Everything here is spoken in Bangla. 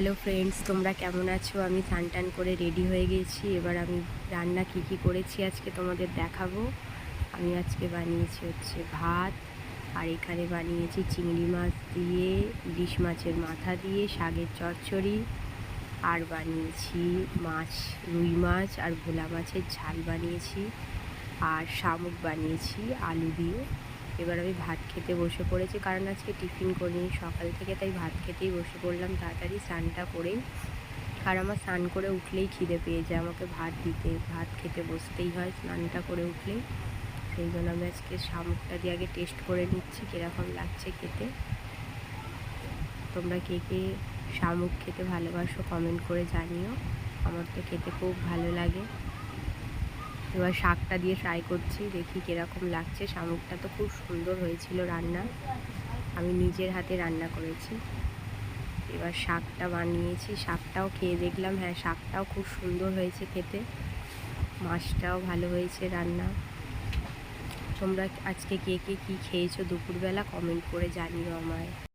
হ্যালো ফ্রেন্ডস তোমরা কেমন আছো? আমি স্নান টান করে রেডি হয়ে গেছি। এবার আমি রান্না কী কী করেছি আজকে তোমাদের দেখাবো। আমি আজকে বানিয়েছি হচ্ছে ভাত, আর এখানে বানিয়েছি চিংড়ি মাছ দিয়ে, ইলিশ মাছের মাথা দিয়ে, শাকের চচ্চড়ি, আর বানিয়েছি মাছ, রুই মাছ, আর ভোলা মাছের ঝাল বানিয়েছি, আর শামুক বানিয়েছি, আলু দিয়ে। এবার আমি ভাত খেতে বসে পড়েছি, কারণ আজকে টিফিন করিনি সকাল থেকে, তাই ভাত খেতেই বসে পড়লাম। তাড়াতাড়ি স্নানটা করেই আর আমার স্নান করে উঠলেই খিদে পেয়ে যায়, আমাকে ভাত দিতে, ভাত খেতে বসতেই হয় স্নানটা করে উঠলেই সেই জন্য আমি আজকে শামুকটা দিয়ে আগে টেস্ট করে নিচ্ছি, কীরকম লাগছে খেতে। তোমরা কে কে শামুক খেতে ভালোবাসো কমেন্ট করে জানিও। আমার তো খেতে খুব ভালো লাগে। এবার শাকটা দিয়ে ফ্রাই করছি, দেখি কীরকম লাগছে। শামুকটা তো খুব সুন্দর হয়েছিল রান্না। আমি নিজের হাতে রান্না করেছি। এবার শাকটা বানিয়েছি। শাকটাও খেয়ে দেখলাম হ্যাঁ শাকটাও খুব সুন্দর হয়েছে খেতে। মাছটাও ভালো হয়েছে রান্না। তোমরা আজকে কে কে কী খেয়েছো দুপুরবেলা কমেন্ট করে জানিও আমায়।